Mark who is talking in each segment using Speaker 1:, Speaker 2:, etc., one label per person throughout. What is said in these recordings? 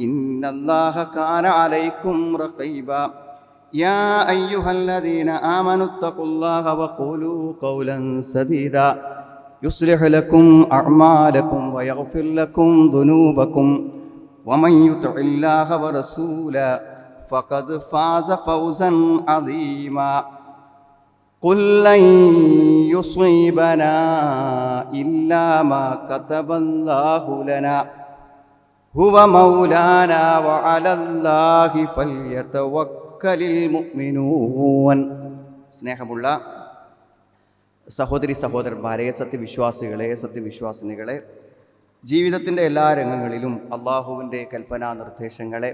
Speaker 1: إن الله كان عليكم رقيبا يا أيها الذين آمنوا اتقوا الله وقولوا قولا سديدا يصلح لكم أعمالكم ويغفر لكم ذنوبكم ومن يطع الله ورسوله فقد فاز فوزا عظيما قل لن يصيبنا إلا ما كتب الله لنا هو مولانا وعلى الله فليتوكل المؤمنون സ്നേഹമുള്ള സഹോദരി സഹോദരന്മാരെ സത്യവിശ്വാസികളെ സത്യവിശ്വാസിനികളെ ജീവിതത്തിൻ്റെ എല്ലാ രംഗങ്ങളിലും അള്ളാഹുവിൻ്റെ കൽപ്പനാ നിർദ്ദേശങ്ങളെ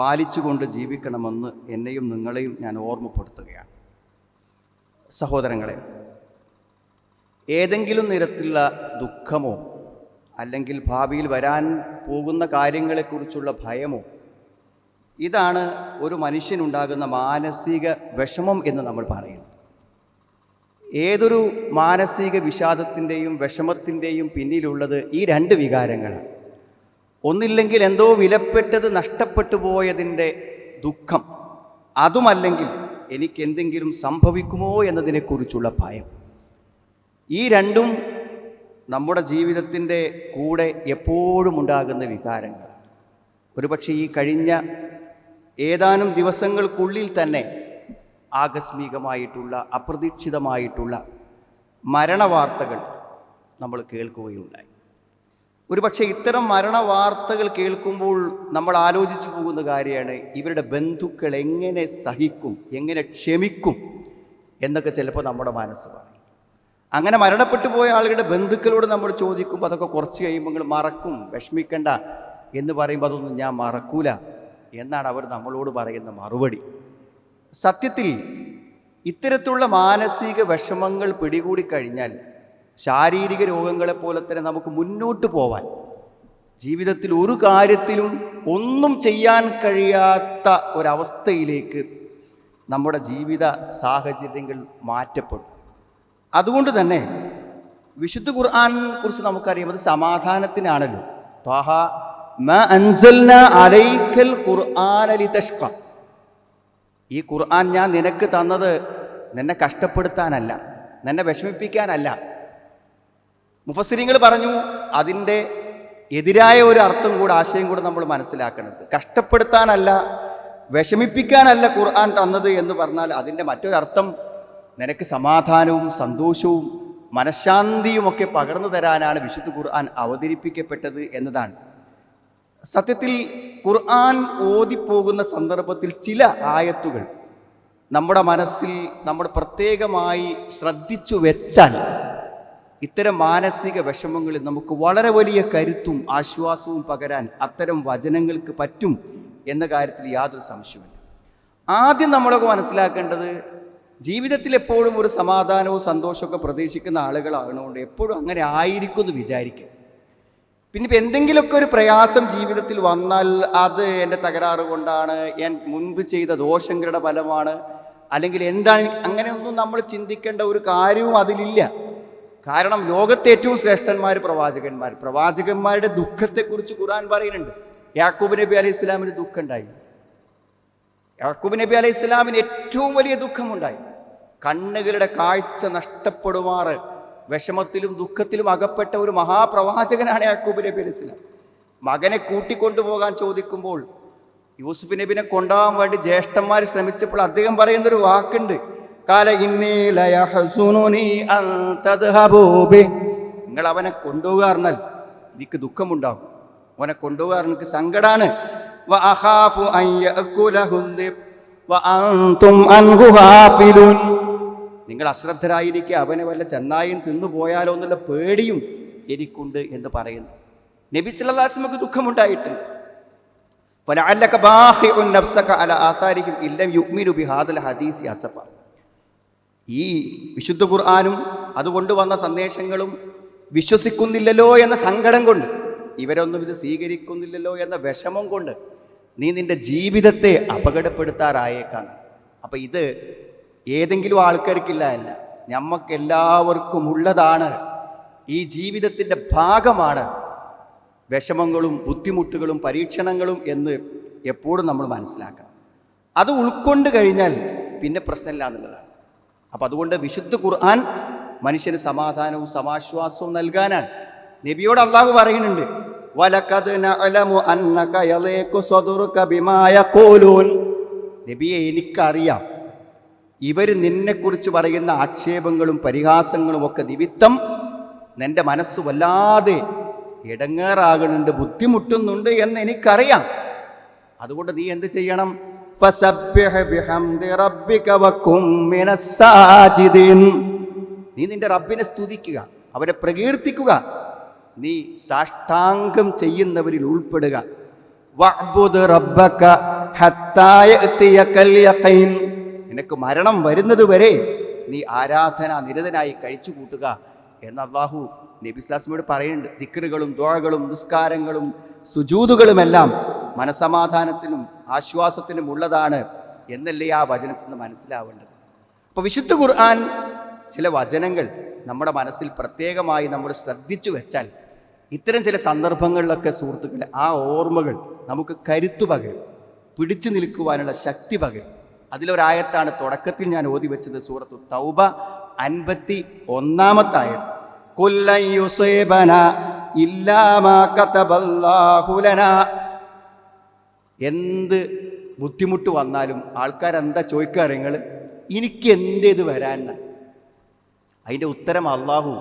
Speaker 1: പാലിച്ചുകൊണ്ട് ജീവിക്കണമെന്ന് എന്നെയും നിങ്ങളെയും ഞാൻ ഓർമ്മപ്പെടുത്തുകയാണ് സഹോദരങ്ങളെ ഏതെങ്കിലും നിരത്തിലുള്ള ദുഃഖമോ അല്ലെങ്കിൽ ഭാവിയിൽ വരാൻ പോകുന്ന കാര്യങ്ങളെക്കുറിച്ചുള്ള ഭയമോ ഇതാണ് ഒരു മനുഷ്യനുണ്ടാകുന്ന മാനസിക വിഷമം എന്ന് നമ്മൾ പറയുന്നത് ഏതൊരു മാനസിക വിഷാദത്തിൻ്റെയും വിഷമത്തിൻ്റെയും പിന്നിലുള്ളത് ഈ രണ്ട് വികാരങ്ങളാണ് ഒന്നില്ലെങ്കിൽ എന്തോ വിലപ്പെട്ടത് നഷ്ടപ്പെട്ടു പോയതിൻ്റെ ദുഃഖം അതുമല്ലെങ്കിൽ എനിക്ക് എന്തെങ്കിലും സംഭവിക്കുമോ എന്നതിനെക്കുറിച്ചുള്ള ഭയം ഈ രണ്ടും നമ്മുടെ ജീവിതത്തിൻ്റെ കൂടെ എപ്പോഴും ഉണ്ടാകുന്ന വികാരങ്ങൾ ഒരുപക്ഷെ ഈ കഴിഞ്ഞ ഏതാനും ദിവസങ്ങൾക്കുള്ളിൽ തന്നെ ആകസ്മികമായിട്ടുള്ള അപ്രതീക്ഷിതമായിട്ടുള്ള മരണവാർത്തകൾ നമ്മൾ കേൾക്കുകയുണ്ടായി ഒരുപക്ഷെ ഇത്തരം മരണവാർത്തകൾ കേൾക്കുമ്പോൾ നമ്മൾ ആലോചിച്ചു പോകുന്ന കാര്യമാണ് ഇവരുടെ ബന്ധുക്കൾ എങ്ങനെ സഹിക്കും എങ്ങനെ ക്ഷമിക്കും എന്നൊക്കെ ചിലപ്പോൾ നമ്മുടെ മനസ്സ് പറയും അങ്ങനെ മരണപ്പെട്ടു പോയ ആളുകളുടെ ബന്ധുക്കളോട് നമ്മൾ ചോദിക്കുമ്പോൾ അതൊക്കെ കുറച്ച് കഴിയുമ്പോൾ നിങ്ങൾ മറക്കും വിഷമിക്കണ്ട എന്ന് പറയുമ്പോൾ അതൊന്നും ഞാൻ മറക്കൂല എന്നാണ് അവർ നമ്മളോട് പറയുന്ന മറുപടി സത്യത്തിൽ ഇത്തരത്തിലുള്ള മാനസിക വിഷമങ്ങൾ പിടികൂടി കഴിഞ്ഞാൽ ശാരീരിക രോഗങ്ങളെ പോലെ തന്നെ നമുക്ക് മുന്നോട്ട് പോവാൻ ജീവിതത്തിൽ ഒരു കാര്യത്തിലും ഒന്നും ചെയ്യാൻ കഴിയാത്ത ഒരവസ്ഥയിലേക്ക് നമ്മുടെ ജീവിത സാഹചര്യങ്ങൾ മാറ്റപ്പെടും അതുകൊണ്ട് തന്നെ വിശുദ്ധ ഖുർആാനെ കുറിച്ച് നമുക്കറിയാം അത് സമാധാനത്തിനാണല്ലോ ത്വാഹ അലൈക്കൽ ഈ ഖുർആൻ ഞാൻ നിനക്ക് തന്നത് നിന്നെ കഷ്ടപ്പെടുത്താനല്ല നിന്നെ വിഷമിപ്പിക്കാനല്ല മുഫസിരിങ്ങൾ പറഞ്ഞു അതിൻ്റെ എതിരായ ഒരു അർത്ഥം കൂടെ ആശയം കൂടെ നമ്മൾ മനസ്സിലാക്കുന്നത് കഷ്ടപ്പെടുത്താനല്ല വിഷമിപ്പിക്കാനല്ല ഖുർആൻ തന്നത് എന്ന് പറഞ്ഞാൽ അതിൻ്റെ മറ്റൊരർത്ഥം നിനക്ക് സമാധാനവും സന്തോഷവും മനഃശാന്തിയുമൊക്കെ പകർന്നു തരാനാണ് വിശുദ്ധ ഖുർആൻ അവതരിപ്പിക്കപ്പെട്ടത് എന്നതാണ് സത്യത്തിൽ ഖുർആൻ ഓതിപ്പോകുന്ന സന്ദർഭത്തിൽ ചില ആയത്തുകൾ നമ്മുടെ മനസ്സിൽ നമ്മൾ പ്രത്യേകമായി ശ്രദ്ധിച്ചു വെച്ചാൽ ഇത്തരം മാനസിക വിഷമങ്ങളിൽ നമുക്ക് വളരെ വലിയ കരുത്തും ആശ്വാസവും പകരാൻ അത്തരം വചനങ്ങൾക്ക് പറ്റും എന്ന കാര്യത്തിൽ യാതൊരു സംശയമില്ല ആദ്യം നമ്മളൊക്കെ മനസ്സിലാക്കേണ്ടത് ജീവിതത്തിൽ എപ്പോഴും ഒരു സമാധാനവും സന്തോഷമൊക്കെ പ്രതീക്ഷിക്കുന്ന ആളുകളാകണോണ്ട് എപ്പോഴും അങ്ങനെ ആയിരിക്കും എന്ന് വിചാരിക്കും പിന്നെ ഇപ്പം എന്തെങ്കിലുമൊക്കെ ഒരു പ്രയാസം ജീവിതത്തിൽ വന്നാൽ അത് എൻ്റെ തകരാറ് കൊണ്ടാണ് ഞാൻ മുൻപ് ചെയ്ത ദോഷങ്ങളുടെ ഫലമാണ് അല്ലെങ്കിൽ എന്താണ് അങ്ങനെയൊന്നും നമ്മൾ ചിന്തിക്കേണ്ട ഒരു കാര്യവും അതിലില്ല കാരണം ലോകത്തെ ഏറ്റവും ശ്രേഷ്ഠന്മാർ പ്രവാചകന്മാർ പ്രവാചകന്മാരുടെ ദുഃഖത്തെക്കുറിച്ച് ഖുർആൻ പറയുന്നുണ്ട് യാക്കൂബ് നബി അലൈഹി ഇസ്ലാമിന് ദുഃഖം ഉണ്ടായി യാക്കൂബ് നബി അലൈഹി ഇസ്ലാമിന് ഏറ്റവും വലിയ ദുഃഖമുണ്ടായി കണ്ണുകളുടെ കാഴ്ച നഷ്ടപ്പെടുമാറ് വിഷമത്തിലും ദുഃഖത്തിലും അകപ്പെട്ട ഒരു മഹാപ്രവാചകനാണ് യാക്കൂബ് നബി അലൈഹി സ്വലാം മകനെ കൂട്ടിക്കൊണ്ടുപോകാൻ ചോദിക്കുമ്പോൾ യൂസുഫ് നബിനെ കൊണ്ടുപോകാൻ വേണ്ടി ജ്യേഷ്ഠന്മാർ ശ്രമിച്ചപ്പോൾ അദ്ദേഹം പറയുന്നൊരു വാക്കുണ്ട് കാല നിങ്ങൾ അവനെ കൊണ്ടുപോകാറിഞ്ഞാൽ എനിക്ക് ദുഃഖമുണ്ടാകും അവനെ കൊണ്ടുപോകാറ് എനിക്ക് സങ്കടാണ് അൻ നിങ്ങൾ അശ്രദ്ധരായിരിക്കുക അവനെ വല്ല ചെന്നായും തിന്നുപോയാലോ എന്നുള്ള പേടിയും എനിക്കുണ്ട് എന്ന് പറയുന്നു നബി സല്ലാസ്മക്ക് ദുഃഖമുണ്ടായിട്ടുണ്ട് ഈ വിശുദ്ധ ഖുർആാനും അതുകൊണ്ട് വന്ന സന്ദേശങ്ങളും വിശ്വസിക്കുന്നില്ലല്ലോ എന്ന സങ്കടം കൊണ്ട് ഇവരൊന്നും ഇത് സ്വീകരിക്കുന്നില്ലല്ലോ എന്ന വിഷമം കൊണ്ട് നീ നിന്റെ ജീവിതത്തെ അപകടപ്പെടുത്താറായേക്കാണ് അപ്പം ഇത് ഏതെങ്കിലും ആൾക്കാർക്കില്ല അല്ല നമുക്ക് എല്ലാവർക്കും ഉള്ളതാണ് ഈ ജീവിതത്തിൻ്റെ ഭാഗമാണ് വിഷമങ്ങളും ബുദ്ധിമുട്ടുകളും പരീക്ഷണങ്ങളും എന്ന് എപ്പോഴും നമ്മൾ മനസ്സിലാക്കണം അത് ഉൾക്കൊണ്ട് കഴിഞ്ഞാൽ പിന്നെ പ്രശ്നമില്ല എന്നുള്ളതാണ് അപ്പം അതുകൊണ്ട് വിശുദ്ധ ഖുർആൻ മനുഷ്യന് സമാധാനവും സമാശ്വാസവും നൽകാനാണ് നബിയോട് അള്ളാഹു പറയുന്നുണ്ട് നബിയെ എനിക്കറിയാം ഇവർ നിന്നെക്കുറിച്ച് പറയുന്ന ആക്ഷേപങ്ങളും പരിഹാസങ്ങളും ഒക്കെ നിമിത്തം നിൻ്റെ മനസ്സ് വല്ലാതെ ഇടങ്ങേറാകുന്നുണ്ട് ബുദ്ധിമുട്ടുന്നുണ്ട് എന്ന് എനിക്കറിയാം അതുകൊണ്ട് നീ എന്ത് ചെയ്യണം നീ നിന്റെ റബ്ബിനെ സ്തുതിക്കുക അവരെ പ്രകീർത്തിക്കുക നീ സാഷ്ടാംഗം ചെയ്യുന്നവരിൽ ഉൾപ്പെടുക റബ്ബക നിനക്ക് മരണം വരുന്നതുവരെ നീ ആരാധന നിരതനായി കഴിച്ചു കൂട്ടുക എന്ന് അള്ളാഹു നബിസ്ലാസ്മയോട് പറയുന്നുണ്ട് തിക്കറുകളും ദോഴകളും നിസ്കാരങ്ങളും സുജൂതുകളുമെല്ലാം മനസമാധാനത്തിനും ആശ്വാസത്തിനും ഉള്ളതാണ് എന്നല്ലേ ആ വചനത്തിൽ നിന്ന് മനസ്സിലാവേണ്ടത് അപ്പോൾ വിശുദ്ധ ഖുർആൻ ചില വചനങ്ങൾ നമ്മുടെ മനസ്സിൽ പ്രത്യേകമായി നമ്മൾ ശ്രദ്ധിച്ചു വെച്ചാൽ ഇത്തരം ചില സന്ദർഭങ്ങളിലൊക്കെ സുഹൃത്തുക്കളെ ആ ഓർമ്മകൾ നമുക്ക് കരുത്തു പകരും പിടിച്ചു നിൽക്കുവാനുള്ള ശക്തി പകരും അതിലൊരായത്താണ് തുടക്കത്തിൽ ഞാൻ ഓതി വെച്ചത് സൂറത്തു തൗബ അൻപത്തി ഒന്നാമത്തെ എന്ത് ബുദ്ധിമുട്ട് വന്നാലും ആൾക്കാരെന്താ ചോദിക്കാറ് നിങ്ങൾ എനിക്ക് എന്തേത് ഇത് വരാൻ അതിൻ്റെ ഉത്തരം അള്ളാഹു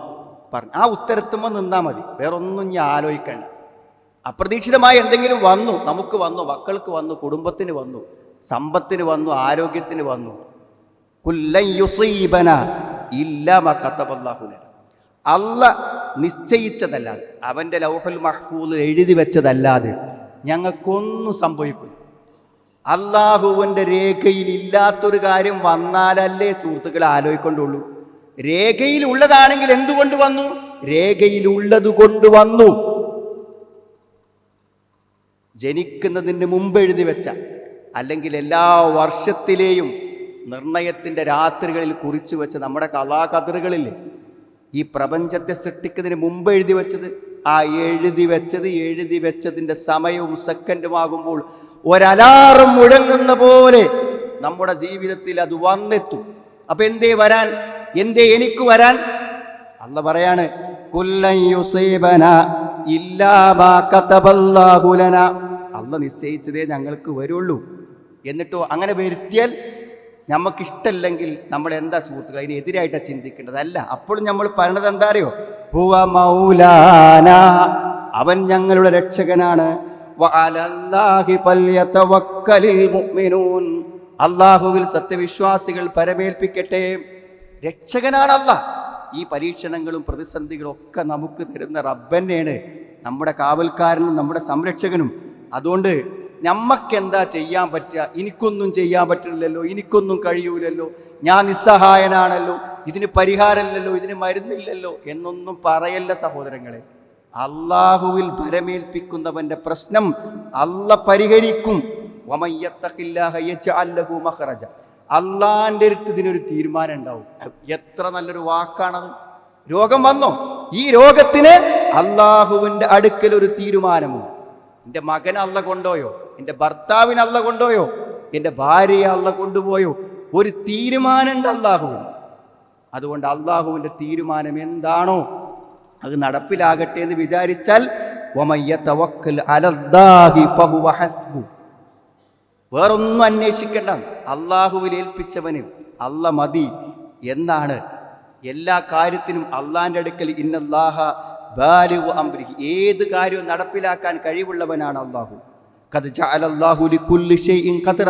Speaker 1: പറഞ്ഞു ആ ഉത്തരത്തുമ്പോൾ നിന്നാൽ മതി വേറൊന്നും ഞാൻ ആലോചിക്കണം അപ്രതീക്ഷിതമായി എന്തെങ്കിലും വന്നു നമുക്ക് വന്നു മക്കൾക്ക് വന്നു കുടുംബത്തിന് വന്നു സമ്പത്തിന് വന്നു ആരോഗ്യത്തിന് വന്നു കുല്ലയുസീബന ഇല്ല കത്തബല്ലാഹുല അല്ല നിശ്ചയിച്ചതല്ലാതെ അവൻ്റെ ലൗഹൽ മഹ്ഫൂൽ എഴുതി വെച്ചതല്ലാതെ ഞങ്ങൾക്കൊന്നും സംഭവിക്കില്ല അള്ളാഹുവിൻ്റെ രേഖയിൽ ഇല്ലാത്തൊരു കാര്യം വന്നാലല്ലേ സുഹൃത്തുക്കളെ ആലോചിക്കൊണ്ടുള്ളൂ രേഖയിൽ ഉള്ളതാണെങ്കിൽ എന്തുകൊണ്ട് വന്നു രേഖയിൽ ഉള്ളത് കൊണ്ട് വന്നു ജനിക്കുന്നതിന് മുമ്പ് എഴുതി വെച്ച അല്ലെങ്കിൽ എല്ലാ വർഷത്തിലെയും നിർണയത്തിൻ്റെ രാത്രികളിൽ കുറിച്ചു വെച്ച് നമ്മുടെ കഥാകഥറുകളിൽ ഈ പ്രപഞ്ചത്തെ സൃഷ്ടിക്കുന്നതിന് മുമ്പ് എഴുതി വെച്ചത് ആ എഴുതി വെച്ചത് എഴുതി വെച്ചതിൻ്റെ സമയവും സെക്കൻഡുമാകുമ്പോൾ ഒരലാറും മുഴങ്ങുന്ന പോലെ നമ്മുടെ ജീവിതത്തിൽ അത് വന്നെത്തും അപ്പം എന്തേ വരാൻ എന്തേ എനിക്ക് വരാൻ അല്ല പറയാണ് കുല്ലയുസൈബന ഇല്ലാ അല്ല നിശ്ചയിച്ചതേ ഞങ്ങൾക്ക് വരുള്ളൂ എന്നിട്ടോ അങ്ങനെ വരുത്തിയാൽ നമുക്കിഷ്ടമല്ലെങ്കിൽ നമ്മൾ എന്താ സുഹൃത്തുക്കൾ അതിനെതിരായിട്ടാണ് ചിന്തിക്കേണ്ടത് അല്ല അപ്പോഴും നമ്മൾ പറയണത് എന്താ അറിയോ ഹുവ മൗലാന അവൻ ഞങ്ങളുടെ രക്ഷകനാണ് അള്ളാഹുവിൽ സത്യവിശ്വാസികൾ പരമേൽപ്പിക്കട്ടെ രക്ഷകനാണ് അല്ല ഈ പരീക്ഷണങ്ങളും പ്രതിസന്ധികളും ഒക്കെ നമുക്ക് തരുന്ന റബ്ബന്നെയാണ് നമ്മുടെ കാവൽക്കാരനും നമ്മുടെ സംരക്ഷകനും അതുകൊണ്ട് നമ്മക്കെന്താ ചെയ്യാൻ പറ്റുക എനിക്കൊന്നും ചെയ്യാൻ പറ്റില്ലല്ലോ എനിക്കൊന്നും കഴിയൂലല്ലോ ഞാൻ നിസ്സഹായനാണല്ലോ ഇതിന് പരിഹാരമില്ലല്ലോ ഇതിന് മരുന്നില്ലല്ലോ എന്നൊന്നും പറയല്ല സഹോദരങ്ങളെ അള്ളാഹുവിൽ ഭരമേൽപ്പിക്കുന്നവന്റെ പ്രശ്നം അല്ല പരിഹരിക്കും അള്ളാന്റെ അടുത്ത് ഇതിനൊരു തീരുമാനം ഉണ്ടാവും എത്ര നല്ലൊരു വാക്കാണത് രോഗം വന്നോ ഈ രോഗത്തിന് അള്ളാഹുവിന്റെ അടുക്കൽ ഒരു തീരുമാനമോ എൻ്റെ മകൻ അല്ല കൊണ്ടോയോ എൻ്റെ ഭർത്താവിനല്ല കൊണ്ടുപോയോ എൻ്റെ ഭാര്യയെ അല്ല കൊണ്ടുപോയോ ഒരു തീരുമാനമുണ്ട് അള്ളാഹുവിന് അതുകൊണ്ട് അള്ളാഹുവിൻ്റെ തീരുമാനം എന്താണോ അത് നടപ്പിലാകട്ടെ എന്ന് വിചാരിച്ചാൽ വേറൊന്നും അന്വേഷിക്കേണ്ട അള്ളാഹുവിൽ ഏൽപ്പിച്ചവന് അല്ല മതി എന്നാണ് എല്ലാ കാര്യത്തിനും അള്ളാൻ്റെ അടുക്കൽ ഇന്നല്ലാഹ ബാലു അംബ്രിഹി ഏത് കാര്യവും നടപ്പിലാക്കാൻ കഴിവുള്ളവനാണ് അള്ളാഹു കത് ജാലല്ലാഹുലി കുല്ലി ഷെയ്ഇൻ കതിറ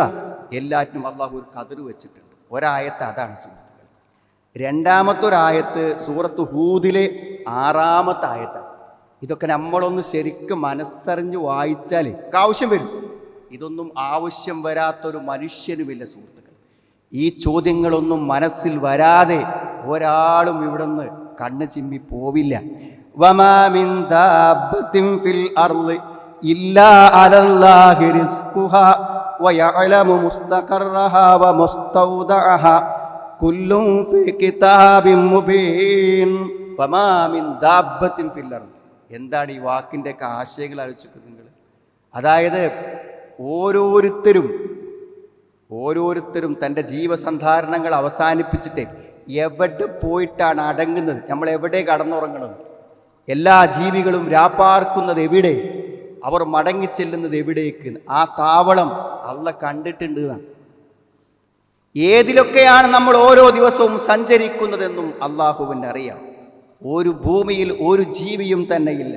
Speaker 1: എല്ലാറ്റിനും അള്ളാഹു ഒരു കതിർ വെച്ചിട്ടുണ്ട് ഒരായത്ത് അതാണ് സുഹൃത്തുക്കൾ രണ്ടാമത്തെ ഒരായത്ത് സൂറത്ത് ഹൂദിലെ ആറാമത്തെ ആയത്താണ് ഇതൊക്കെ നമ്മളൊന്ന് ശരിക്കും മനസ്സറിഞ്ഞ് വായിച്ചാൽ ആവശ്യം വരും ഇതൊന്നും ആവശ്യം വരാത്തൊരു മനുഷ്യനുമില്ല സുഹൃത്തുക്കൾ ഈ ചോദ്യങ്ങളൊന്നും മനസ്സിൽ വരാതെ ഒരാളും ഇവിടെ നിന്ന് കണ്ണ് ചിമ്മി പോവില്ല വമാമിൻ ഫിൽ അർള് എന്താണ് ഈ ഒക്കെ ആശയങ്ങൾ ആലോചിച്ചത് നിങ്ങൾ അതായത് ഓരോരുത്തരും ഓരോരുത്തരും തൻ്റെ ജീവസന്ധാരണങ്ങൾ അവസാനിപ്പിച്ചിട്ട് എവിടെ പോയിട്ടാണ് അടങ്ങുന്നത് നമ്മൾ എവിടെ കടന്നുറങ്ങുന്നത് എല്ലാ ജീവികളും രാപ്പാർക്കുന്നത് എവിടെ അവർ മടങ്ങി ചെല്ലുന്നത് എവിടേക്ക് ആ താവളം അല്ല കണ്ടിട്ടുണ്ട് ഏതിലൊക്കെയാണ് നമ്മൾ ഓരോ ദിവസവും സഞ്ചരിക്കുന്നതെന്നും അള്ളാഹുവിൻ്റെ അറിയാം ഒരു ഭൂമിയിൽ ഒരു ജീവിയും തന്നെയില്ല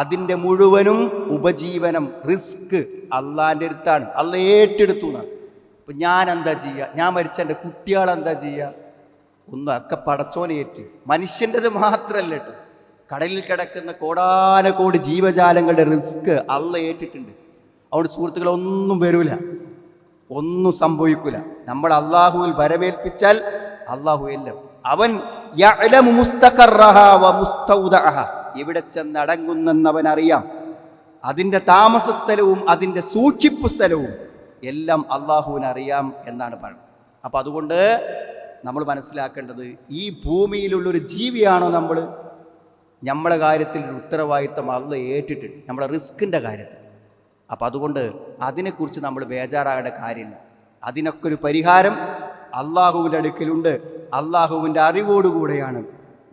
Speaker 1: അതിൻ്റെ മുഴുവനും ഉപജീവനം റിസ്ക് അള്ളാൻ്റെ അടുത്താണ് അള്ള ഏറ്റെടുത്തു എന്നാണ് അപ്പം ഞാൻ എന്താ ചെയ്യുക ഞാൻ മരിച്ച എൻ്റെ കുട്ടികൾ എന്താ ചെയ്യുക ഒന്നും അക്ക പടച്ചോനേറ്റ് മനുഷ്യൻ്റെത് മാത്രമല്ല കേട്ടോ കടലിൽ കിടക്കുന്ന കോടാനക്കോടി ജീവജാലങ്ങളുടെ റിസ്ക് അള്ള ഏറ്റിട്ടുണ്ട് അവിടെ സുഹൃത്തുക്കളെ ഒന്നും വരൂല ഒന്നും സംഭവിക്കൂല നമ്മൾ അള്ളാഹുവിൽ വരവേൽപ്പിച്ചാൽ അള്ളാഹു എല്ലാം അവൻ എവിടെ ചെന്നടങ്ങുന്നവൻ അറിയാം അതിൻ്റെ താമസ സ്ഥലവും അതിൻ്റെ സൂക്ഷിപ്പ് സ്ഥലവും എല്ലാം അള്ളാഹുവിനറിയാം അറിയാം എന്നാണ് പറയുന്നത് അപ്പോൾ അതുകൊണ്ട് നമ്മൾ മനസ്സിലാക്കേണ്ടത് ഈ ഭൂമിയിലുള്ളൊരു ജീവിയാണോ നമ്മൾ നമ്മളെ കാര്യത്തിൽ ഉത്തരവാദിത്തം അള്ള ഏറ്റിട്ടുണ്ട് നമ്മളെ റിസ്ക്കിൻ്റെ കാര്യത്തിൽ അപ്പോൾ അതുകൊണ്ട് അതിനെക്കുറിച്ച് നമ്മൾ ബേജാറാകേണ്ട കാര്യമില്ല അതിനൊക്കെ ഒരു പരിഹാരം അള്ളാഹുവിൻ്റെ അടുക്കലുണ്ട് അള്ളാഹുവിൻ്റെ അറിവോടുകൂടെയാണ്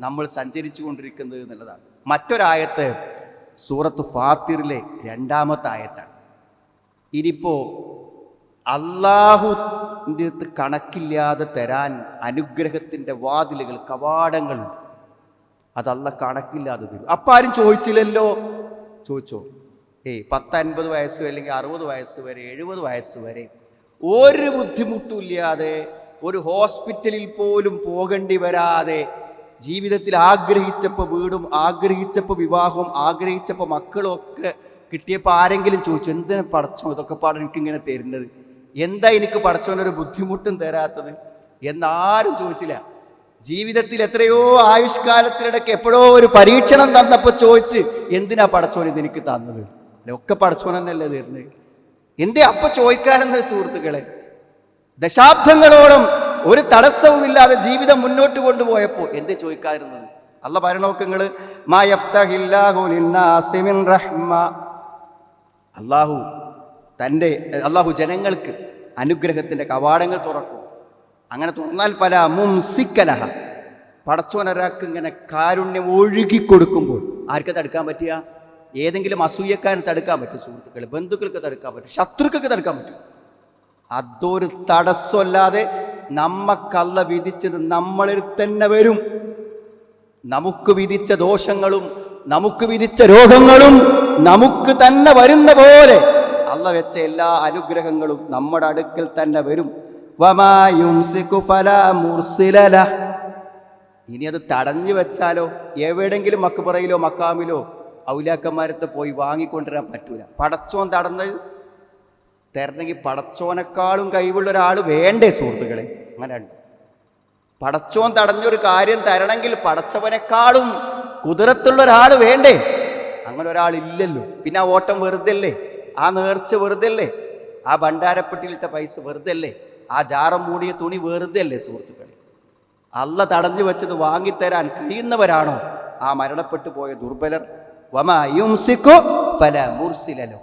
Speaker 1: നമ്മൾ സഞ്ചരിച്ചു കൊണ്ടിരിക്കുന്നത് എന്നുള്ളതാണ് മറ്റൊരായത്ത് സൂറത്ത് ഫാത്തിറിലെ രണ്ടാമത്തെ ആയത്താണ് ഇനിയിപ്പോൾ അള്ളാഹു കണക്കില്ലാതെ തരാൻ അനുഗ്രഹത്തിൻ്റെ വാതിലുകൾ കവാടങ്ങളുണ്ട് അതല്ല കണക്കില്ലാതെ തരും അപ്പം ആരും ചോദിച്ചില്ലല്ലോ ചോദിച്ചോ ഏയ് പത്തൻപത് വയസ്സ് അല്ലെങ്കിൽ അറുപത് വയസ്സ് വരെ എഴുപത് വയസ്സ് വരെ ഒരു ബുദ്ധിമുട്ടും ഒരു ഹോസ്പിറ്റലിൽ പോലും പോകേണ്ടി വരാതെ ജീവിതത്തിൽ ആഗ്രഹിച്ചപ്പോൾ വീടും ആഗ്രഹിച്ചപ്പോൾ വിവാഹവും ആഗ്രഹിച്ചപ്പോൾ മക്കളും ഒക്കെ കിട്ടിയപ്പോൾ ആരെങ്കിലും ചോദിച്ചു എന്തിനാ പടച്ചോ ഇതൊക്കെ പാടെ എനിക്കിങ്ങനെ തരുന്നത് എന്താ എനിക്ക് പടച്ചോനൊരു ബുദ്ധിമുട്ടും തരാത്തത് എന്നാരും ചോദിച്ചില്ല ജീവിതത്തിൽ എത്രയോ ആയുഷ്കാലത്തിനിടയ്ക്ക് എപ്പോഴോ ഒരു പരീക്ഷണം തന്നപ്പോൾ ചോദിച്ച് എന്തിനാ പടച്ചോൻ ഇത് എനിക്ക് തന്നത് അല്ലെ ഒക്കെ പടച്ചോൻ തന്നെയല്ലേ തീർന്നത് എന്തേ അപ്പൊ ചോദിക്കാനെന്ന് സുഹൃത്തുക്കളെ ദശാബ്ദങ്ങളോളം ഒരു തടസ്സവുമില്ലാതെ ജീവിതം മുന്നോട്ട് കൊണ്ടുപോയപ്പോൾ എന്തേ ചോദിക്കാതിരുന്നത് അല്ല ഭരണോക്കങ്ങൾ അള്ളാഹു തൻ്റെ അള്ളാഹു ജനങ്ങൾക്ക് അനുഗ്രഹത്തിൻ്റെ കവാടങ്ങൾ തുറക്കും അങ്ങനെ തുറന്നാൽ പല മുംസിക്കലഹ പടച്ചോൻ ഇങ്ങനെ കാരുണ്യം ഒഴുകിക്കൊടുക്കുമ്പോൾ ആർക്ക് തടുക്കാൻ പറ്റിയ ഏതെങ്കിലും അസൂയക്കാരൻ തടുക്കാൻ പറ്റും സുഹൃത്തുക്കൾ ബന്ധുക്കൾക്ക് തടുക്കാൻ പറ്റും ശത്രുക്കൾക്ക് തടുക്കാൻ പറ്റും അതൊരു തടസ്സമല്ലാതെ നമ്മക്കല്ല വിധിച്ചത് നമ്മളിൽ തന്നെ വരും നമുക്ക് വിധിച്ച ദോഷങ്ങളും നമുക്ക് വിധിച്ച രോഗങ്ങളും നമുക്ക് തന്നെ വരുന്ന പോലെ അല്ല വെച്ച എല്ലാ അനുഗ്രഹങ്ങളും നമ്മുടെ അടുക്കൽ തന്നെ വരും ഇനി അത് തടഞ്ഞു വെച്ചാലോ എവിടെങ്കിലും മക്കുപുറയിലോ മക്കാമിലോ ഔലാക്കന്മാരത്ത് പോയി വാങ്ങിക്കൊണ്ടുവരാൻ പറ്റൂല പടച്ചോൻ തടന്നത് തരണമെങ്കിൽ പടച്ചോനേക്കാളും കഴിവുള്ള ഒരാൾ വേണ്ടേ സുഹൃത്തുക്കളെ അങ്ങനെ പടച്ചോൻ തടഞ്ഞൊരു കാര്യം തരണമെങ്കിൽ പടച്ചവനേക്കാളും കുതിരത്തുള്ള ഒരാൾ വേണ്ടേ അങ്ങനെ ഇല്ലല്ലോ പിന്നെ ആ ഓട്ടം വെറുതെ ആ നേർച്ച വെറുതെ ആ ഭണ്ഡാരപ്പെട്ടിയിലത്തെ പൈസ വെറുതെ ആ ജാറം മൂടിയ തുണി വെറുതെ അല്ലേ സുഹൃത്തുക്കളെ അല്ല തടഞ്ഞു വെച്ചത് വാങ്ങിത്തരാൻ കഴിയുന്നവരാണോ ആ മരണപ്പെട്ടു പോയ ദുർബലർ വമയുംസിക്കോ ഫല മുർസിലലോ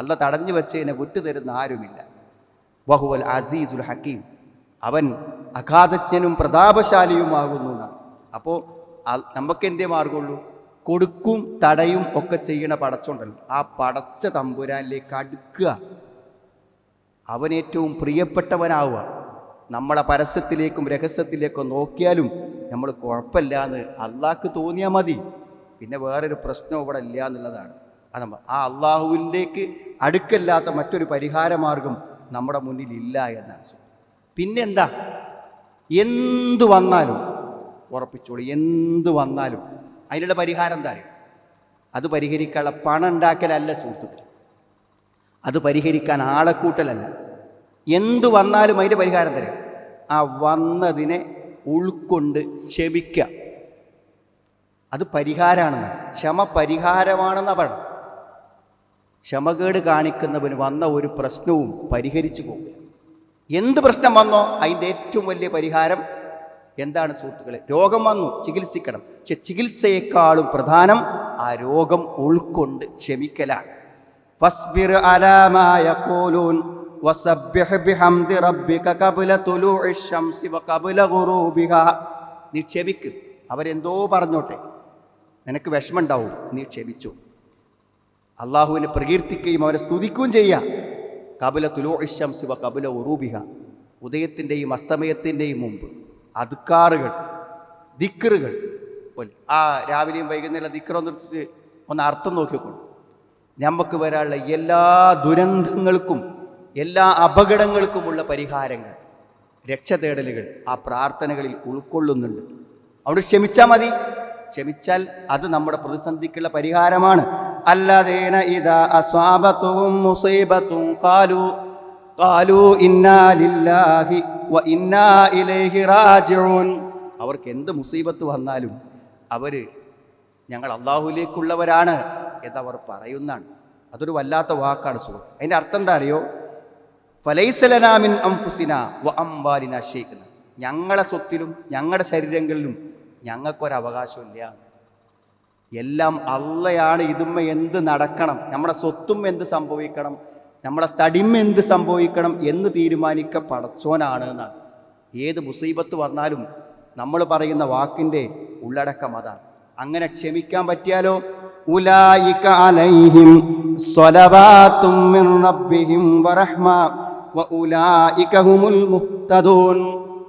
Speaker 1: അല്ല തടഞ്ഞു വെച്ചതിനെ വിട്ടുതരുന്ന ആരുമില്ല ബഹുവൽ അസീസുൽ ഹക്കീം അവൻ അഗാധജ്ഞനും പ്രതാപശാലിയുമാകുന്നു അപ്പോൾ നമുക്ക് എന്തേ മാർഗമുള്ളൂ കൊടുക്കും തടയും ഒക്കെ ചെയ്യണ പടച്ചുണ്ടല്ലോ ആ പടച്ച തമ്പുരാനിലേക്ക് അടുക്കുക അവനേറ്റവും പ്രിയപ്പെട്ടവനാവുക നമ്മളെ പരസ്യത്തിലേക്കും രഹസ്യത്തിലേക്കും നോക്കിയാലും നമ്മൾ കുഴപ്പമില്ല എന്ന് അള്ളാഹ്ക്ക് തോന്നിയാൽ മതി പിന്നെ വേറൊരു പ്രശ്നം ഇവിടെ ഇല്ല എന്നുള്ളതാണ് അത് ആ അള്ളാഹുവിൻ്റേക്ക് അടുക്കല്ലാത്ത മറ്റൊരു പരിഹാരമാർഗം നമ്മുടെ മുന്നിൽ ഇല്ല എന്നാണ് പിന്നെന്താ എന്തു വന്നാലും ഉറപ്പിച്ചോളൂ എന്തു വന്നാലും അതിനുള്ള പരിഹാരം എന്താ അത് പരിഹരിക്കാനുള്ള പണം ഉണ്ടാക്കലല്ല സുഹൃത്തുക്കൾ അത് പരിഹരിക്കാൻ ആളെക്കൂട്ടലല്ല എന്തു വന്നാലും അതിൻ്റെ പരിഹാരം തരാം ആ വന്നതിനെ ഉൾക്കൊണ്ട് ക്ഷമിക്കുക അത് പരിഹാരമാണെന്ന് ക്ഷമ പരിഹാരമാണെന്ന് പറയണം ക്ഷമകേട് കാണിക്കുന്നവന് വന്ന ഒരു പ്രശ്നവും പരിഹരിച്ചു പോകും എന്ത് പ്രശ്നം വന്നോ അതിൻ്റെ ഏറ്റവും വലിയ പരിഹാരം എന്താണ് സുഹൃത്തുക്കളെ രോഗം വന്നു ചികിത്സിക്കണം പക്ഷെ ചികിത്സയെക്കാളും പ്രധാനം ആ രോഗം ഉൾക്കൊണ്ട് ക്ഷമിക്കലാണ് ഫസ്ബിർ അലാമായ കോലൂൻ നിക്ഷേപിക്ക് അവരെന്തോ പറഞ്ഞോട്ടെ നിനക്ക് വിഷമുണ്ടാവും നീ ക്ഷമിച്ചു അള്ളാഹുവിനെ പ്രകീർത്തിക്കുകയും അവരെ സ്തുതിക്കുകയും ചെയ്യുക കപില തുലോ ശിവ കപില ഉറൂബിഹ ഉദയത്തിൻ്റെയും അസ്തമയത്തിൻ്റെയും മുമ്പ് അതുക്കാറുകൾ ദിക്കറുകൾ പോലെ ആ രാവിലെയും വൈകുന്നേരം ദിക്കറൊന്ന് ഒന്ന് അർത്ഥം നോക്കിക്കോളൂ നമുക്ക് വരാനുള്ള എല്ലാ ദുരന്തങ്ങൾക്കും എല്ലാ അപകടങ്ങൾക്കുമുള്ള പരിഹാരങ്ങൾ രക്ഷ തേടലുകൾ ആ പ്രാർത്ഥനകളിൽ ഉൾക്കൊള്ളുന്നുണ്ട് അവിടെ ക്ഷമിച്ചാൽ മതി ക്ഷമിച്ചാൽ അത് നമ്മുടെ പ്രതിസന്ധിക്കുള്ള പരിഹാരമാണ് അല്ലാതേന ഇതാ അസ്വാബത്തും മുസൈബത്തും കാലു കാലു വ ഇന്നാ ഇലൈഹി റാജിഊൻ അവർക്ക് എന്ത് മുസീബത്ത് വന്നാലും അവർ ഞങ്ങൾ അള്ളാഹുലേക്കുള്ളവരാണ് എന്നവർ പറയുന്നതാണ് അതൊരു വല്ലാത്ത വാക്കാണ് സുഖം അതിൻ്റെ അർത്ഥം എന്താ അറിയോ ഫലൈസലനാമിൻ അംഫുസിന വ അംബാലിന ഷെയ്ഖ്ന ഞങ്ങളെ സ്വത്തിലും ഞങ്ങളുടെ ശരീരങ്ങളിലും ഞങ്ങൾക്കൊരവകാശമില്ല എല്ലാം അള്ളയാണ് ഇതുമ്മ എന്ത് നടക്കണം നമ്മുടെ സ്വത്തും എന്ത് സംഭവിക്കണം നമ്മളെ തടിമ എന്ത് സംഭവിക്കണം എന്ന് തീരുമാനിക്ക പടച്ചോനാണ് എന്നാണ് ഏത് മുസീബത്ത് വന്നാലും നമ്മൾ പറയുന്ന വാക്കിൻ്റെ ഉള്ളടക്കം അതാണ് അങ്ങനെ ക്ഷമിക്കാൻ പറ്റിയാലോ ഉലായിക്കും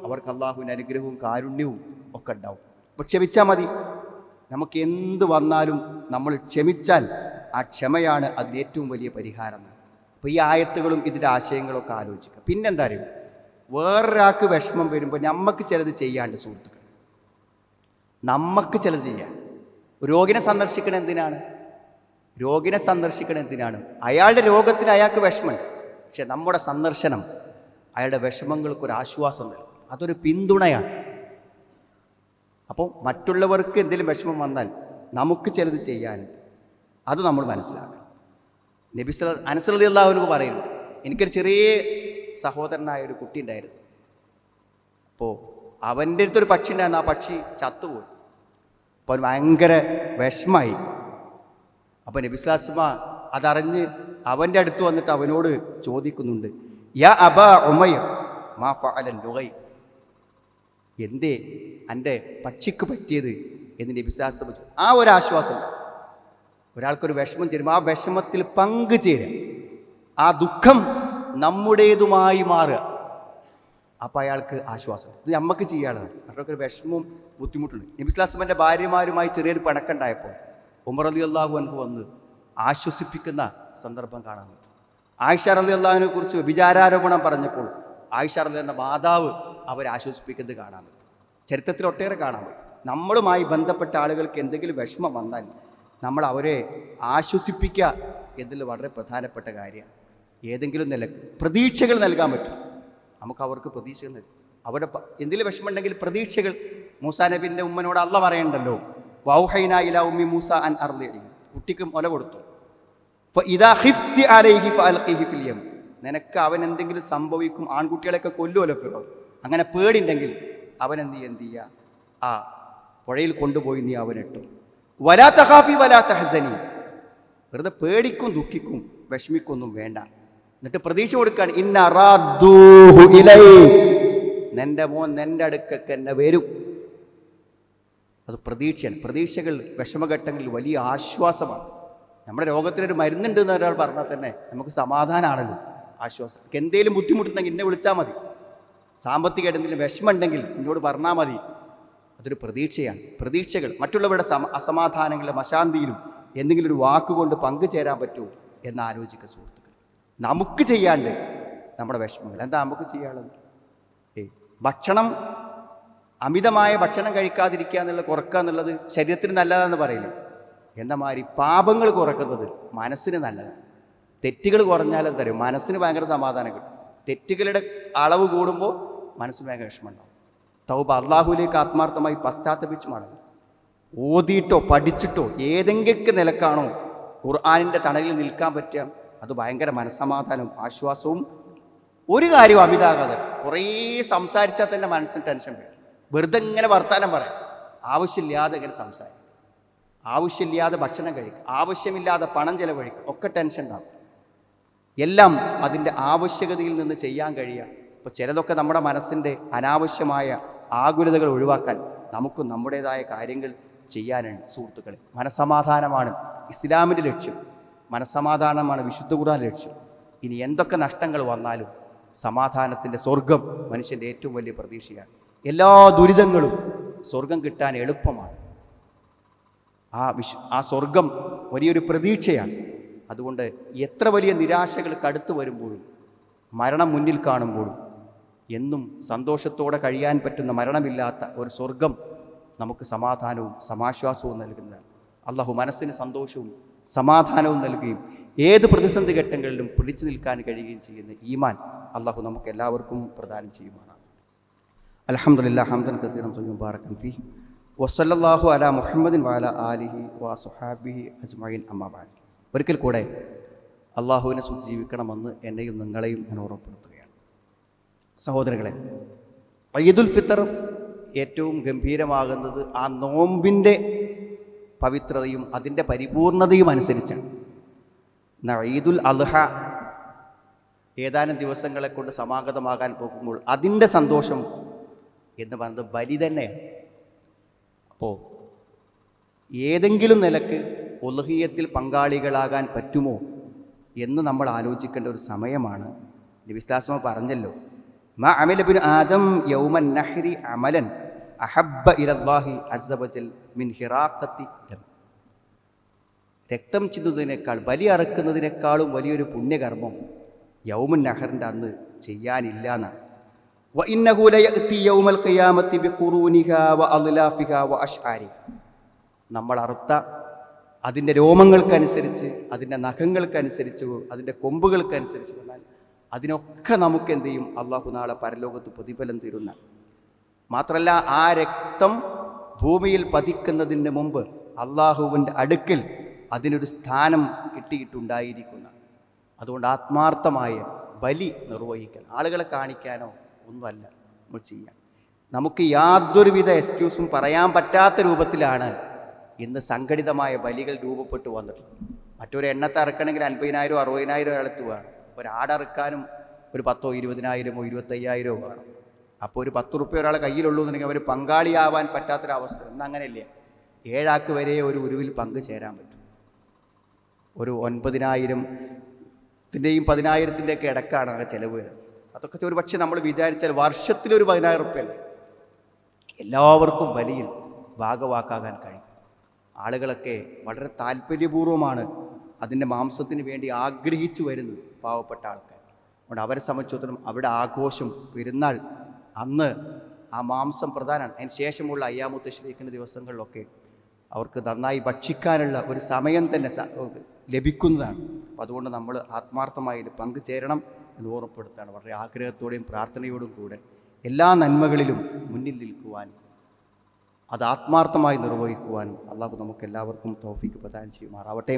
Speaker 1: അവർക്ക് അള്ളാഹുവിൻ്റെ അനുഗ്രഹവും കാരുണ്യവും ഒക്കെ ഉണ്ടാവും അപ്പൊ ക്ഷമിച്ചാൽ മതി നമുക്ക് എന്ത് വന്നാലും നമ്മൾ ക്ഷമിച്ചാൽ ആ ക്ഷമയാണ് അതിന് ഏറ്റവും വലിയ പരിഹാരം അപ്പൊ ഈ ആയത്തുകളും ആശയങ്ങളും ഒക്കെ ആലോചിക്കുക പിന്നെന്താ അറിയും വേറൊരാൾക്ക് വിഷമം വരുമ്പോൾ നമുക്ക് ചിലത് ചെയ്യാണ്ട് സുഹൃത്തുക്കൾ നമുക്ക് ചിലത് ചെയ്യാൻ രോഗിനെ സന്ദർശിക്കണം എന്തിനാണ് രോഗിനെ സന്ദർശിക്കണം എന്തിനാണ് അയാളുടെ രോഗത്തിന് അയാൾക്ക് വിഷമമുണ്ട് പക്ഷെ നമ്മുടെ സന്ദർശനം അയാളുടെ ഒരു ആശ്വാസം നൽകും അതൊരു പിന്തുണയാണ് അപ്പോൾ മറ്റുള്ളവർക്ക് എന്തെങ്കിലും വിഷമം വന്നാൽ നമുക്ക് ചിലത് ചെയ്യാൻ അത് നമ്മൾ മനസ്സിലാക്കണം നബിസ് അനസ്രതി അള്ളാഹുനൊക്കെ പറയുന്നു എനിക്കൊരു ചെറിയ സഹോദരനായ ഒരു കുട്ടി ഉണ്ടായിരുന്നു അപ്പോൾ അവൻ്റെ അടുത്തൊരു പക്ഷി ഉണ്ടായിരുന്നു ആ പക്ഷി ചത്തുപോയി അപ്പോൾ അവൻ ഭയങ്കര വിഷമായി അപ്പോൾ നബിസ്ലാസ്മ അതറിഞ്ഞ് അവൻ്റെ അടുത്ത് വന്നിട്ട് അവനോട് ചോദിക്കുന്നുണ്ട് യാ അബ ഉമയർ മാ ഫഅലൻ എന്തേ എൻ്റെ പക്ഷിക്ക് പറ്റിയത് എന്ന് നബിസാസ് ആ ഒരു ആശ്വാസം ഒരാൾക്കൊരു വിഷമം ചേരും ആ വിഷമത്തിൽ പങ്കുചേരുക ആ ദുഃഖം നമ്മുടേതുമായി മാറുക അപ്പം അയാൾക്ക് ആശ്വാസം ഇത് നമുക്ക് ചെയ്യാനുള്ളതാണ് അവർക്ക് ഒരു വിഷമവും ബുദ്ധിമുട്ടുണ്ട് നബിസ്ലാസ്മൻ്റെ ഭാര്യമാരുമായി ചെറിയൊരു പണക്കുണ്ടായപ്പോൾ ഉമർ അലി അള്ളാഹു അൻപ് വന്ന് ആശ്വസിപ്പിക്കുന്ന സന്ദർഭം കാണുന്നു ആയിഷ റലി അള്ളാഹുവിനെ കുറിച്ച് വിചാരാരോപണം പറഞ്ഞപ്പോൾ ആയിഷ റലിയുടെ മാതാവ് അവരെ ആശ്വസിപ്പിക്കുന്നത് കാണാം ചരിത്രത്തിൽ ഒട്ടേറെ കാണാം നമ്മളുമായി ബന്ധപ്പെട്ട ആളുകൾക്ക് എന്തെങ്കിലും വിഷമം വന്നാൽ നമ്മൾ അവരെ ആശ്വസിപ്പിക്കുക എന്നതിൽ വളരെ പ്രധാനപ്പെട്ട കാര്യമാണ് ഏതെങ്കിലും നിലക്ക് പ്രതീക്ഷകൾ നൽകാൻ പറ്റും നമുക്ക് അവർക്ക് പ്രതീക്ഷകൾ നൽകും അവരുടെ എന്തെങ്കിലും വിഷമമുണ്ടെങ്കിൽ പ്രതീക്ഷകൾ മൂസാ നബിൻ്റെ ഉമ്മനോട് അല്ല പറയണ്ടല്ലോ വൗഹൈന ഇല ഉമ്മി മൂസ അൻ അർലി കുട്ടിക്ക് ഒല കൊടുത്തു അലൈഹി യം നിനക്ക് അവൻ എന്തെങ്കിലും സംഭവിക്കും ആൺകുട്ടികളെയൊക്കെ കൊല്ലുമല്ലോ ഫിറോ അങ്ങനെ പേടിണ്ടെങ്കിൽ അവൻ എന്ത് എന്ത് ചെയ്യുക ആ പുഴയിൽ കൊണ്ടുപോയി നീ അവനിട്ടു വലാ തഹാഫി വലാ തഹസനി വെറുതെ പേടിക്കും ദുഃഖിക്കും വിഷമിക്കൊന്നും വേണ്ട എന്നിട്ട് പ്രതീക്ഷ കൊടുക്കാണ് ഇന്ന നിന്റെ മോൻ നിന്റെ അടുക്കൊക്കെ എന്നെ വരും അത് പ്രതീക്ഷയാണ് പ്രതീക്ഷകൾ വിഷമഘട്ടങ്ങളിൽ വലിയ ആശ്വാസമാണ് നമ്മുടെ രോഗത്തിനൊരു മരുന്നുണ്ട് എന്ന് ഒരാൾ പറഞ്ഞാൽ തന്നെ നമുക്ക് സമാധാനമാണല്ലോ ആശ്വാസം എനിക്ക് എന്തെങ്കിലും ബുദ്ധിമുട്ടുണ്ടെങ്കിൽ എന്നെ വിളിച്ചാൽ മതി സാമ്പത്തികമായിട്ട് എന്തെങ്കിലും ഉണ്ടെങ്കിൽ എന്നോട് പറഞ്ഞാൽ മതി അതൊരു പ്രതീക്ഷയാണ് പ്രതീക്ഷകൾ മറ്റുള്ളവരുടെ സമ അസമാധാനങ്ങളിലും അശാന്തിയിലും എന്തെങ്കിലും ഒരു വാക്കുകൊണ്ട് പങ്കുചേരാൻ പറ്റുമോ എന്ന് ആലോചിക്കുക സുഹൃത്തുക്കൾ നമുക്ക് ചെയ്യാണ്ട് നമ്മുടെ വിഷമങ്ങൾ എന്താ നമുക്ക് ചെയ്യാനുള്ളത് ഏ ഭക്ഷണം അമിതമായ ഭക്ഷണം കഴിക്കാതിരിക്കുക എന്നുള്ളത് കുറക്കുക എന്നുള്ളത് ശരീരത്തിന് നല്ലതാണെന്ന് പറയില്ല എന്തമാതിരി പാപങ്ങൾ കുറക്കുന്നത് മനസ്സിന് നല്ലതാണ് തെറ്റുകൾ കുറഞ്ഞാലും തരും മനസ്സിന് ഭയങ്കര സമാധാനം കിട്ടും തെറ്റുകളുടെ അളവ് കൂടുമ്പോൾ മനസ്സിന് ഭയങ്കര വിഷമമുണ്ടാവും തൗബ അള്ളാഹുലേക്ക് ആത്മാർത്ഥമായി പശ്ചാത്തപിച്ച് മടങ്ങും ഓതിയിട്ടോ പഠിച്ചിട്ടോ ഏതെങ്കിലൊക്കെ നിലക്കാണോ ഖുർആാനിൻ്റെ തണലിൽ നിൽക്കാൻ പറ്റുക അത് ഭയങ്കര മനസ്സമാധാനവും ആശ്വാസവും ഒരു കാര്യവും അമിതാകാതെ കുറേ സംസാരിച്ചാൽ തന്നെ മനസ്സിന് ടെൻഷൻ വരും വെറുതെ ഇങ്ങനെ വർത്തമാനം പറയാം ആവശ്യമില്ലാതെ ഇങ്ങനെ സംസാരിക്കും ആവശ്യമില്ലാതെ ഭക്ഷണം കഴിക്കും ആവശ്യമില്ലാതെ പണം ചിലവഴിക്കുക ഒക്കെ ടെൻഷൻ ഉണ്ടാകും എല്ലാം അതിൻ്റെ ആവശ്യകതയിൽ നിന്ന് ചെയ്യാൻ കഴിയുക ഇപ്പോൾ ചിലതൊക്കെ നമ്മുടെ മനസ്സിൻ്റെ അനാവശ്യമായ ആകുലതകൾ ഒഴിവാക്കാൻ നമുക്ക് നമ്മുടേതായ കാര്യങ്ങൾ ചെയ്യാനുണ്ട് സുഹൃത്തുക്കളെ മനസമാധാനമാണ് ഇസ്ലാമിൻ്റെ ലക്ഷ്യം മനസ്സമാധാനമാണ് വിശുദ്ധ ഖുർആൻ ലക്ഷ്യം ഇനി എന്തൊക്കെ നഷ്ടങ്ങൾ വന്നാലും സമാധാനത്തിൻ്റെ സ്വർഗം മനുഷ്യൻ്റെ ഏറ്റവും വലിയ പ്രതീക്ഷയാണ് എല്ലാ ദുരിതങ്ങളും സ്വർഗം കിട്ടാൻ എളുപ്പമാണ് ആ വിശ് ആ സ്വർഗം വലിയൊരു പ്രതീക്ഷയാണ് അതുകൊണ്ട് എത്ര വലിയ നിരാശകൾ കടുത്ത് വരുമ്പോഴും മരണം മുന്നിൽ കാണുമ്പോഴും എന്നും സന്തോഷത്തോടെ കഴിയാൻ പറ്റുന്ന മരണമില്ലാത്ത ഒരു സ്വർഗം നമുക്ക് സമാധാനവും സമാശ്വാസവും നൽകുന്നതാണ് അള്ളാഹു മനസ്സിന് സന്തോഷവും സമാധാനവും നൽകുകയും ഏത് പ്രതിസന്ധി ഘട്ടങ്ങളിലും പിടിച്ചു നിൽക്കാൻ കഴിയുകയും ചെയ്യുന്ന ഈമാൻ അള്ളാഹു നമുക്ക് എല്ലാവർക്കും പ്രദാനം ചെയ്യുമാറാണ് അലഹമുല്ലാ ഹംദൻ കത്തീറം തൊയ്യും ബാറക്കം തീ വസ്വല്ലാഹു അല മുഹമ്മദിൻ വാല ആലിഹി വാ സുഹാബിഹി അജ്മയിൻ അമ്മാബാൻ ഒരിക്കൽ കൂടെ അള്ളാഹുവിനെ സൂചീവിക്കണമെന്ന് എന്നെയും നിങ്ങളെയും ഞാൻ ഓർമ്മപ്പെടുത്തുകയാണ് സഹോദരങ്ങളെ ഈദുൽ ഫിത്തർ ഏറ്റവും ഗംഭീരമാകുന്നത് ആ നോമ്പിൻ്റെ പവിത്രതയും അതിൻ്റെ പരിപൂർണതയും അനുസരിച്ചാണ് ഈദുൽ അൽഹ ഏതാനും ദിവസങ്ങളെ കൊണ്ട് സമാഗതമാകാൻ പോകുമ്പോൾ അതിൻ്റെ സന്തോഷം എന്ന് പറയുന്നത് ബലി തന്നെയാണ് അപ്പോൾ ഏതെങ്കിലും നിലക്ക് ഒലഹിയത്തിൽ പങ്കാളികളാകാൻ പറ്റുമോ എന്ന് നമ്മൾ ആലോചിക്കേണ്ട ഒരു സമയമാണ് നബിസ്ലാസ്മ പറഞ്ഞല്ലോ മാ അമിലബിൻ ആദം യൗമൻ നഹരി അമലൻ അഹബ്ബ ഇലല്ലാഹി അസബജൽ മിൻ ഹിറാഖത്തി രക്തം ചിന്തുന്നതിനേക്കാൾ ബലി അറക്കുന്നതിനേക്കാളും വലിയൊരു പുണ്യകർമ്മം യൗമൻ നഹറിൻ്റെ അന്ന് ചെയ്യാനില്ല എന്നാണ് നമ്മൾ അറുത്ത അതിൻ്റെ രോമങ്ങൾക്കനുസരിച്ച് അതിൻ്റെ നഖങ്ങൾക്കനുസരിച്ച് അതിൻ്റെ കൊമ്പുകൾക്കനുസരിച്ച് എന്നാൽ അതിനൊക്കെ നമുക്ക് എന്ത് ചെയ്യും അള്ളാഹു നാളെ പരലോകത്ത് പ്രതിഫലം തരുന്ന മാത്രമല്ല ആ രക്തം ഭൂമിയിൽ പതിക്കുന്നതിന് മുമ്പ് അള്ളാഹുവിൻ്റെ അടുക്കൽ അതിനൊരു സ്ഥാനം കിട്ടിയിട്ടുണ്ടായിരിക്കുന്ന അതുകൊണ്ട് ആത്മാർത്ഥമായ ബലി നിർവഹിക്കാൻ ആളുകളെ കാണിക്കാനോ ഒന്നുമല്ല നമ്മൾ ചെയ്യാം നമുക്ക് യാതൊരുവിധ എക്സ്ക്യൂസും പറയാൻ പറ്റാത്ത രൂപത്തിലാണ് ഇന്ന് സംഘടിതമായ ബലികൾ രൂപപ്പെട്ടു വന്നിട്ടുള്ളത് മറ്റൊരു എണ്ണത്തെ ഇറക്കണമെങ്കിൽ അൻപതിനായിരം അറുപതിനായിരം ഇളത്തുവാണ് ഒരാടറക്കാനും ഒരു പത്തോ ഇരുപതിനായിരമോ ഇരുപത്തയ്യായിരമോ വേണം അപ്പോൾ ഒരു പത്ത് റുപ്യ ഒരാളെ കയ്യിലുള്ളൂ എന്നുണ്ടെങ്കിൽ അവർ പങ്കാളിയാവാൻ പറ്റാത്തൊരവസ്ഥ ഇന്ന് അങ്ങനെയല്ലേ ഏഴാക്ക് വരെ ഒരു ഉരുവിൽ പങ്ക് ചേരാൻ പറ്റും ഒരു ഒൻപതിനായിരം ത്തിൻ്റെയും പതിനായിരത്തിൻ്റെയൊക്കെ ഇടക്കാണ് ആ ചിലവ് വരുന്നത് അതൊക്കെ ഒരു പക്ഷേ നമ്മൾ വിചാരിച്ചാൽ വർഷത്തിലൊരു പതിനായിരം റുപ്യ എല്ലാവർക്കും വലിയ ഭാഗവാക്കാകാൻ കഴിയും ആളുകളൊക്കെ വളരെ താല്പര്യപൂർവ്വമാണ് അതിൻ്റെ മാംസത്തിന് വേണ്ടി ആഗ്രഹിച്ചു വരുന്നത് പാവപ്പെട്ട ആൾക്കാർ അതുകൊണ്ട് അവരെ സംബന്ധിച്ചിടത്തോളം അവിടെ ആഘോഷം പെരുന്നാൾ അന്ന് ആ മാംസം പ്രധാനമാണ് അതിന് ശേഷമുള്ള അയ്യാമുത്ത ശ്രീക്കുന്ന ദിവസങ്ങളിലൊക്കെ അവർക്ക് നന്നായി ഭക്ഷിക്കാനുള്ള ഒരു സമയം തന്നെ ലഭിക്കുന്നതാണ് അതുകൊണ്ട് നമ്മൾ ആത്മാർത്ഥമായി പങ്കുചേരണം എന്ന് ഓർമ്മപ്പെടുത്താണ് വളരെ ആഗ്രഹത്തോടെയും പ്രാർത്ഥനയോടും കൂടെ എല്ലാ നന്മകളിലും മുന്നിൽ നിൽക്കുവാൻ അത് ആത്മാർത്ഥമായി നിർവഹിക്കുവാൻ അള്ളാഹു നമുക്ക് എല്ലാവർക്കും തോഫിക്ക് പ്രദാനം ചെയ്യുമാറാവട്ടെ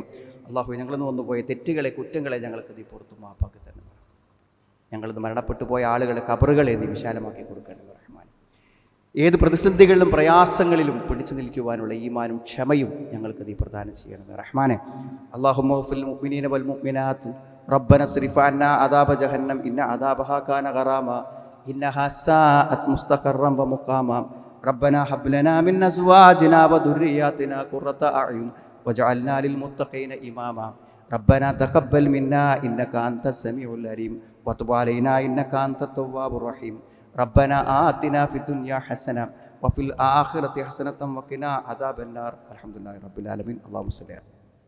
Speaker 1: അള്ളാഹു ഞങ്ങളിൽ നിന്ന് വന്നുപോയ തെറ്റുകളെ കുറ്റങ്ങളെ ഞങ്ങൾക്ക് നീ പുറത്തു മാപ്പാക്കി തന്നെ ഞങ്ങളിന്ന് മരണപ്പെട്ടു പോയ ആളുകളെ കബറുകളെ നീ വിശാലമാക്കി കൊടുക്കേണ്ടത് റഹ്മാൻ ഏത് പ്രതിസന്ധികളിലും പ്രയാസങ്ങളിലും പിടിച്ചു നിൽക്കുവാനുള്ള ഈമാനും ക്ഷമയും ഞങ്ങൾക്ക് നീ പ്രദാനം ചെയ്യണം റഹ്മാനെ അള്ളാഹു മുഹഫുൽ മുഅ്മിനീന വൽ മുഅ്മിനാത്ത് ربنا صرف عنا عذاب جهنم إن عذابها كان غراما إنها ساءت مستقرا ومقاما ربنا هب لنا من أزواجنا وذرياتنا قرة أعين وجعلنا للمتقين إماما ربنا تقبل منا إنك أنت السميع العليم وتب علينا إنك أنت التواب الرحيم ربنا آتنا في الدنيا حسنة وفي الآخرة حسنة وقنا عذاب النار الحمد لله رب العالمين اللهم صل على